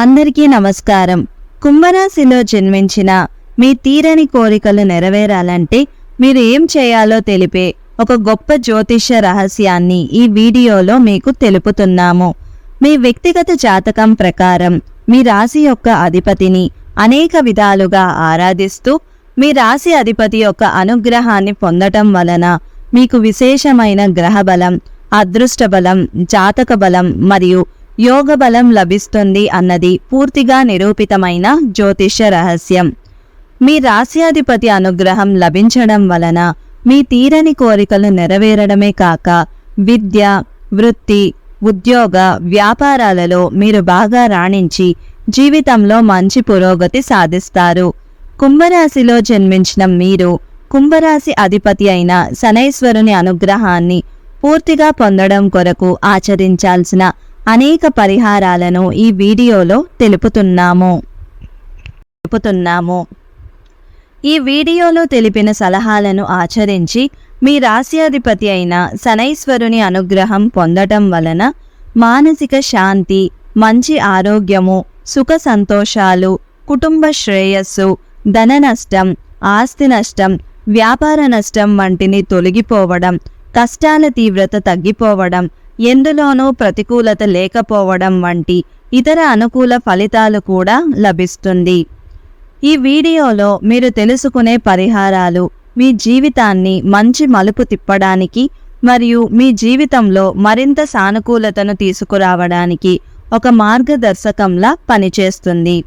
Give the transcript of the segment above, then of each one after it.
అందరికీ నమస్కారం. కుంభరాశిలో జన్మించిన మీ తీరని కోరికలు నెరవేరాలంటే మీరు ఏం చేయాలో తెలిపే ఒక గొప్ప జ్యోతిష్య రహస్యాన్ని ఈ వీడియోలో మీకు తెలుపుతున్నాము. మీ వ్యక్తిగత జాతకం ప్రకారం మీ రాశి యొక్క అధిపతిని అనేక విధాలుగా ఆరాధిస్తూ మీ రాశి అధిపతి యొక్క అనుగ్రహాన్ని పొందటం వలన మీకు విశేషమైన గ్రహ బలం అదృష్ట బలం జాతక బలం మరియు యోగ బలం లభిస్తుంది అన్నది పూర్తిగా నిరూపితమైన జ్యోతిష్య రహస్యం. మీ రాశ్యాధిపతి అనుగ్రహం లభించడం వలన మీ తీరని కోరికలు నెరవేరడమే కాక విద్య వృత్తి ఉద్యోగ వ్యాపారాలలో మీరు బాగా రాణించి జీవితంలో మంచి పురోగతి సాధిస్తారు. కుంభరాశిలో జన్మించిన మీరు కుంభరాశి అధిపతి అయిన శనైశ్వరుని అనుగ్రహాన్ని పూర్తిగా పొందడం కొరకు ఆచరించాల్సిన అనేక పరిహారాలను ఈ వీడియోలో తెలుపుతున్నాము. తెలుపుతున్నాము. ఈ వీడియోలో తెలిపిన సలహాలను ఆచరించి మీ రాశ్యాధిపతి అయిన శనైశ్వరుని అనుగ్రహం పొందటం వలన మానసిక శాంతి మంచి ఆరోగ్యము సుఖ సంతోషాలు కుటుంబ శ్రేయస్సు ధన నష్టం ఆస్తి నష్టం వ్యాపార నష్టం వంటిని తొలగిపోవడం కష్టాల తీవ్రత తగ్గిపోవడం ఎందులోనూ ప్రతికూలత లేకపోవడం వంటి ఇతర అనుకూల ఫలితాలు కూడా లభిస్తుంది. ఈ వీడియోలో మీరు తెలుసుకునే పరిహారాలు మీ జీవితాన్ని మంచి మలుపు తిప్పడానికి మరియు మీ జీవితంలో మరింత సానుకూలతను తీసుకురావడానికి ఒక మార్గదర్శకంలా పనిచేస్తుంది.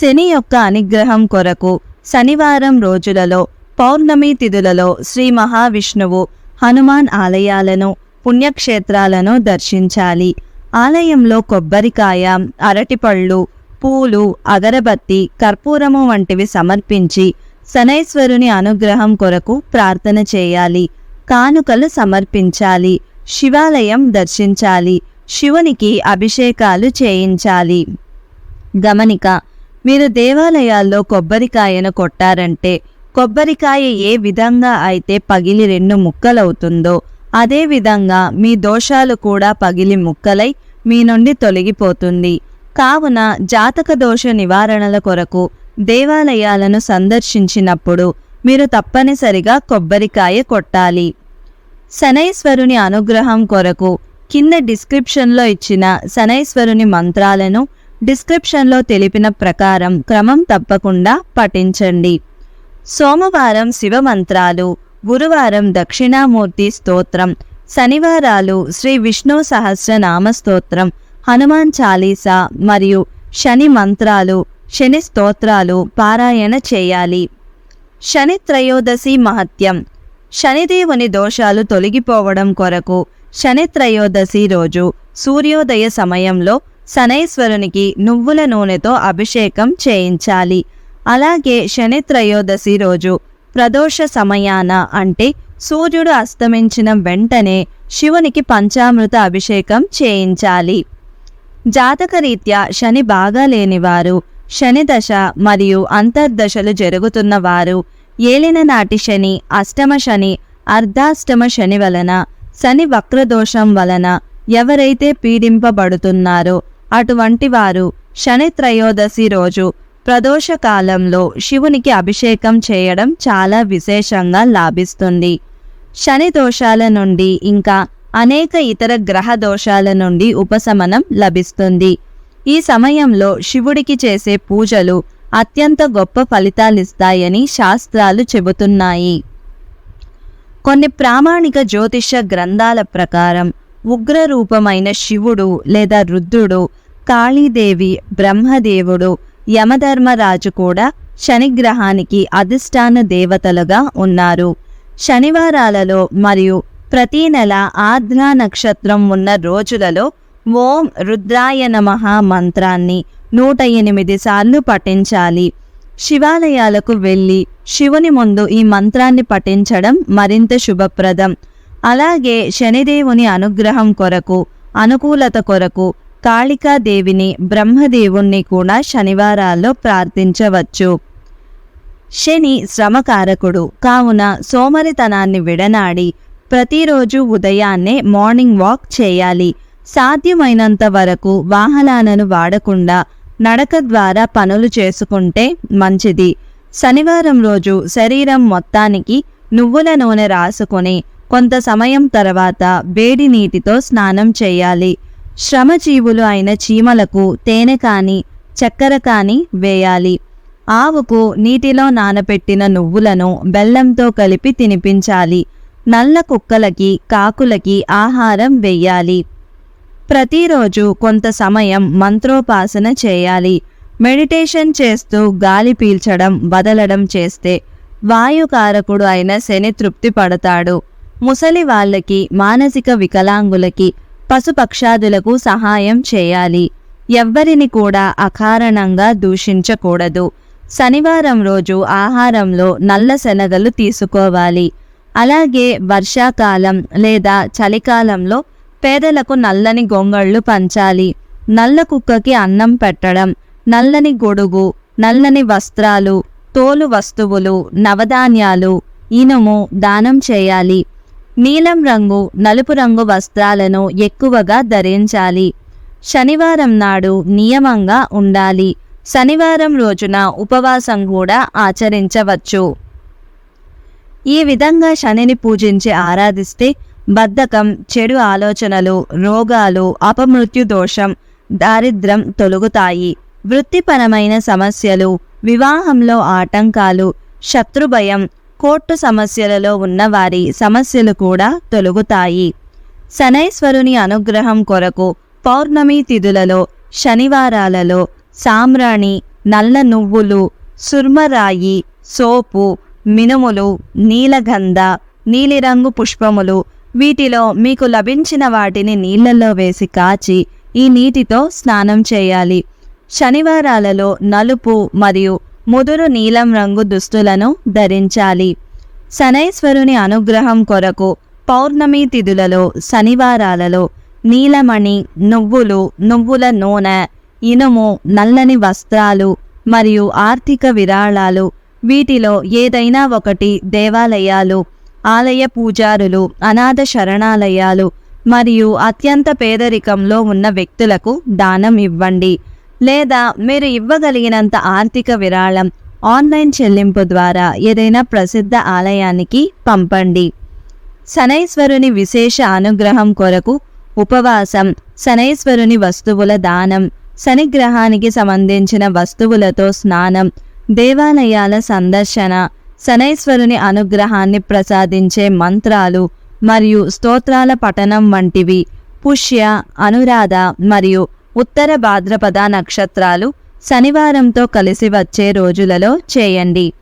శని యొక్క అనుగ్రహం కొరకు శనివారం రోజులలో పౌర్ణమి తిథులలో శ్రీ మహావిష్ణువు హనుమాన్ ఆలయాలను పుణ్యక్షేత్రాలను దర్శించాలి. ఆలయంలో కొబ్బరికాయ అరటిపళ్ళు పూలు అగరబత్తి కర్పూరము వంటివి సమర్పించి శనైశ్వరుని అనుగ్రహం కొరకు ప్రార్థన చేయాలి. కానుకలు సమర్పించాలి. శివాలయం దర్శించాలి. శివునికి అభిషేకాలు చేయించాలి. గమనిక మీరు దేవాలయాల్లో కొబ్బరికాయను కొట్టారంటే కొబ్బరికాయ ఏ విధంగా అయితే పగిలి రెండు ముక్కలవుతుందో అదేవిధంగా మీ దోషాలు కూడా పగిలి ముక్కలై మీ నుండి తొలగిపోతుంది. కావున జాతక దోష నివారణల కొరకు దేవాలయాలను సందర్శించినప్పుడు మీరు తప్పనిసరిగా కొబ్బరికాయ కొట్టాలి. శనైశ్వరుని అనుగ్రహం కొరకు కింద డిస్క్రిప్షన్లో ఇచ్చిన శనైశ్వరుని మంత్రాలను డిస్క్రిప్షన్లో తెలిపిన ప్రకారం క్రమం తప్పకుండా పఠించండి. సోమవారం శివ మంత్రాలు గురువారం దక్షిణామూర్తి స్తోత్రం. శనివారాలు శ్రీ విష్ణు సహస్రనామ స్తోత్రం. హనుమాన్ చాలీసా మరియు శని మంత్రాలు శని స్తోత్రాలు పారాయణ చేయాలి. శని త్రయోదశి మహత్యం. శనిదేవుని దోషాలు తొలగిపోవడం కొరకు శని త్రయోదశి రోజు సూర్యోదయ సమయంలో శనైశ్వరునికి నువ్వుల నూనెతో అభిషేకం చేయించాలి. అలాగే శని త్రయోదశి రోజు ప్రదోష సమయాన అంటే సూర్యుడు అస్తమించిన వెంటనే శివునికి పంచామృత అభిషేకం చేయించాలి. జాతకరీత్యా శని బాగా లేనివారు శని దశ మరియు అంతర్దశలు జరుగుతున్న వారు ఏలిన నాటి శని అష్టమ శని అర్ధాష్టమ శని వలన శని వక్రదోషం వలన ఎవరైతే పీడింపబడుతున్నారో అటువంటి వారు శని త్రయోదశి రోజు ప్రదోష కాలంలో శివునికి అభిషేకం చేయడం చాలా విశేషంగా లాభిస్తుంది. శని దోషాల నుండి ఇంకా అనేక ఇతర గ్రహ దోషాల నుండి ఉపశమనం లభిస్తుంది. ఈ సమయంలో శివుడికి చేసే పూజలు అత్యంత గొప్ప ఫలితాలిస్తాయని శాస్త్రాలు చెబుతున్నాయి. కొన్ని ప్రామాణిక జ్యోతిష గ్రంథాల ప్రకారం ఉగ్ర రూపమైన శివుడు లేదా రుద్రుడు కాళీదేవి బ్రహ్మదేవుడు యమధర్మరాజు కూడా శనిగ్రహానికి అధిష్టాన దేవతలుగా ఉన్నారు. శనివారాలలో మరియు ప్రతి నెల ఆర్ద్రా నక్షత్రం ఉన్న రోజులలో ఓం రుద్రాయ నమః మంత్రాన్ని నూట ఎనిమిది సార్లు పఠించాలి. శివాలయాలకు వెళ్ళి శివుని ముందు ఈ మంత్రాన్ని పఠించడం మరింత శుభప్రదం. అలాగే శనిదేవుని అనుగ్రహం కొరకు అనుకూలత కొరకు కాళికాదేవిని బ్రహ్మదేవుణ్ణి కూడా శనివారాల్లో ప్రార్థించవచ్చు. శని శ్రమకారకుడు. కావున సోమరితనాన్ని విడనాడి ప్రతిరోజు ఉదయాన్నే మార్నింగ్ వాక్ చేయాలి. సాధ్యమైనంత వరకు వాహనాలను వాడకుండా నడక ద్వారా పనులు చేసుకుంటే మంచిది. శనివారం రోజు శరీరం మొత్తానికి నువ్వుల నూనె రాసుకొని కొంత సమయం తర్వాత వేడి నీటితో స్నానం చేయాలి. శ్రమజీవులు అయిన చీమలకు తేనె కానీ చక్కెర కానీ వేయాలి. ఆవుకు నీటిలో నానబెట్టిన నువ్వులను బెల్లంతో కలిపి తినిపించాలి. నల్ల కుక్కలకి కాకులకి ఆహారం వెయ్యాలి. ప్రతిరోజు కొంత సమయం మంత్రోపాసన చేయాలి. మెడిటేషన్ చేస్తూ గాలి పీల్చడం వదలడం చేస్తే వాయుకారకుడు అయిన శని తృప్తి పడతాడు. ముసలి వాళ్ళకి మానసిక వికలాంగులకి పశుపక్షాదులకు సహాయం చేయాలి. ఎవ్వరిని కూడా అకారణంగా దూషించకూడదు. శనివారం రోజు ఆహారంలో నల్ల శనగలు తీసుకోవాలి. అలాగే వర్షాకాలం లేదా చలికాలంలో పేదలకు నల్లని గొంగళ్ళు పంచాలి. నల్ల కుక్కకి అన్నం పెట్టడం నల్లని గొడుగు నల్లని వస్త్రాలు తోలు వస్తువులు నవధాన్యాలు ఇనుము దానం చేయాలి. నీలం రంగు నలుపు రంగు వస్త్రాలను ఎక్కువగా ధరించాలి. శనివారం నాడు నియమంగా ఉండాలి. శనివారం రోజున ఉపవాసం కూడా ఆచరించవచ్చు. ఈ విధంగా శనిని పూజించి ఆరాధిస్తే బద్ధకం చెడు ఆలోచనలు రోగాలు అపమృత్యు దోషం దారిద్రం తొలగుతాయి. వృత్తిపరమైన సమస్యలు వివాహంలో ఆటంకాలు శత్రుభయం కోర్టు సమస్యలలో ఉన్నవారి సమస్యలు కూడా తొలగుతాయి. శనైశ్వరుని అనుగ్రహం కొరకు పౌర్ణమి తిథులలో శనివారాలలో సామ్రాణి నల్ల నువ్వులు సుర్మరాయి సోపు మినుములు నీలగంధ నీలిరంగు పుష్పములు వీటిలో మీకు లభించిన వాటిని నీళ్ళలో వేసి కాచి ఈ నీటితో స్నానం చేయాలి. శనివారాలలో నలుపు మరియు ముదురు నీలం రంగు దుస్తులను ధరించాలి. శనైశ్వరుని అనుగ్రహం కొరకు పౌర్ణమి తిథులలో శనివారాలలో నీలమణి నువ్వులు నువ్వుల నూనె ఇనుము నల్లని వస్త్రాలు మరియు ఆర్థిక విరాళాలు వీటిలో ఏదైనా ఒకటి దేవాలయాలు ఆలయ పూజారులు అనాథ శరణాలయాలు మరియు అత్యంత పేదరికంలో ఉన్న వ్యక్తులకు దానం ఇవ్వండి. లేదా మీరు ఇవ్వగలిగినంత ఆర్థిక విరాళం ఆన్లైన్ చెల్లింపు ద్వారా ఏదైనా ప్రసిద్ధ ఆలయానికి పంపండి. శనైశ్వరుని విశేష అనుగ్రహం కొరకు ఉపవాసం శనైశ్వరుని వస్తువుల దానం శనిగ్రహానికి సంబంధించిన వస్తువులతో స్నానం దేవాలయాల సందర్శన శనైశ్వరుని అనుగ్రహాన్ని ప్రసాదించే మంత్రాలు మరియు స్తోత్రాల పఠనం వంటివి పుష్య అనురాధ మరియు ఉత్తర భాద్రపద నక్షత్రాలు శనివారంతో కలిసి వచ్చే రోజులలో చేయండి.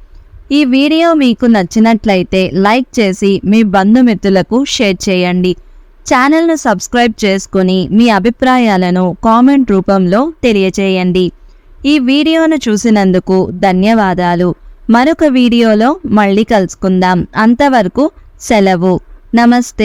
ఈ వీడియో మీకు నచ్చినట్లయితే లైక్ చేసి మీ బంధుమిత్రులకు షేర్ చేయండి. ఛానల్ను సబ్స్క్రైబ్ చేసుకుని మీ అభిప్రాయాలను కామెంట్ రూపంలో తెలియచేయండి. ఈ వీడియోను చూసినందుకు ధన్యవాదాలు. మరొక వీడియోలో మళ్ళీ కలుసుకుందాం. అంతవరకు సెలవు. నమస్తే.